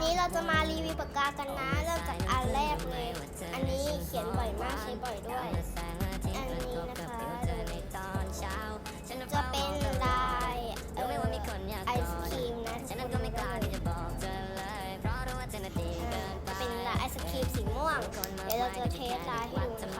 วันนี้เราจะมารีวิวปากกากันนะ เริ่มจากอันแรกเลย อันนี้เขียนบ่อยมากใช้บ่อยด้วย อันนี้นะคะจะเป็นลายเอ่อไอศครีมนะฉันก็ไม่กล้าที่จะบอกเธอเลยเพราะรู้ว่าเธอน่ะดีเกินไปเป็นลายไอศครีมสีม่วง เดี๋ยวเราจะเทสลายให้ดูนะคะ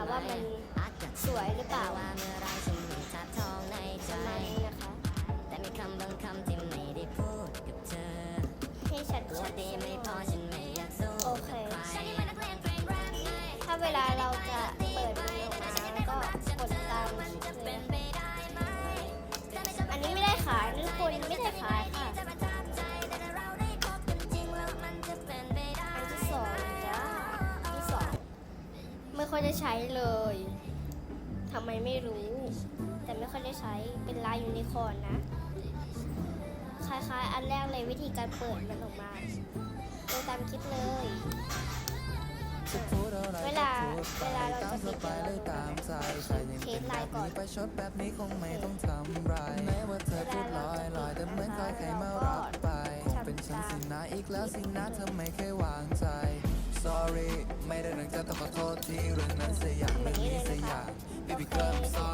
อยได้ใช้เลยทำไมไม่รู้ แต่ไม่ค่อยได้ใช้เป็นลายยูนิคอร์นนะ คล้ายๆ อันแรกเลยวิธีการเปิดมันออกมาดูตามคลิปเลย เวลาเวลาเราจะปิดเราดูตามเทสลายก่อนไปชดแบบนี้คงไม่ต้องทำไรแม้ว่าเธอพูดลอยลอยแต่เหมือนคอยใครมารับไปคงเป็นฉันสินะอีกแล้วสินะเธอไม่เคยวางใจ ที่เรื่องนั้นเสียอย่างเรื่องนี้เสียอย่าง baby girl I'm sorry